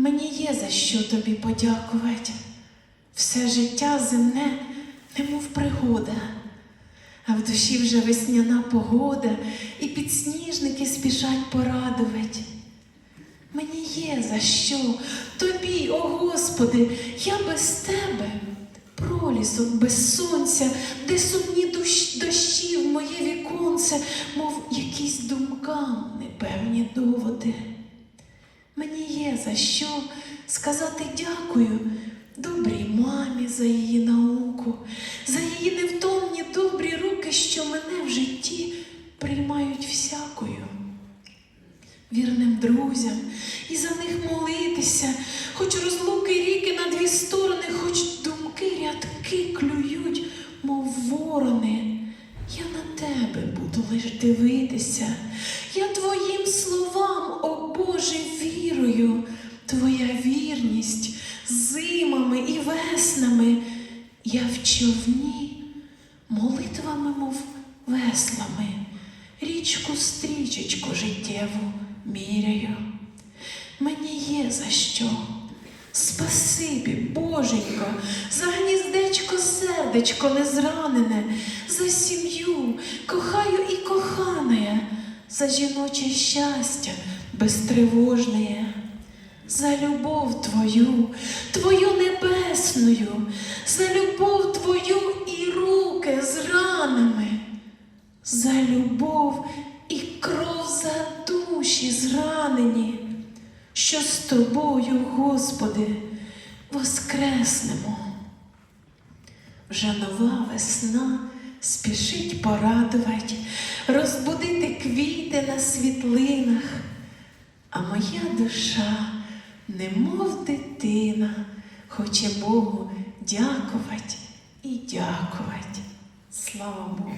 Мені є за що тобі подякувати. Все життя земне, немов пригода, а в душі вже весняна погода, і підсніжники спішать порадувати. Мені є за що тобі, о Господи, я без тебе, пролісок без сонця, де сумні дощ, дощі в моє віконце, мов якісь думкам непевні доводи. Є за що сказати дякую добрій мамі за її науку, за її невтомні добрі руки, що мене в житті приймають всякою. Вірним друзям і за них молитися, хоч розлуки ріки на дві сторони, хоч думки рядки клюють, мов ворони. Я на тебе буду лиш дивитися. Я твоїм словам, вірність зимами і веснами. Я в човні, молитвами, мов веслами, річку стрічечку життєву міряю. Мені є за що. Спасибі, Боженько, за гніздечко сердечко незранене, за сім'ю, кохаю і кохане, за жіноче щастя безтривожне, за любов Твою, Твою небесною, за любов Твою і руки з ранами, за любов і кров за душі зранені що з тобою, Господи, воскреснемо. Вже нова весна спішить порадувати, розбудити квіти на світлинах, а моя душа, немов дитина, хоче Богу дякувати і дякувати. Слава Богу!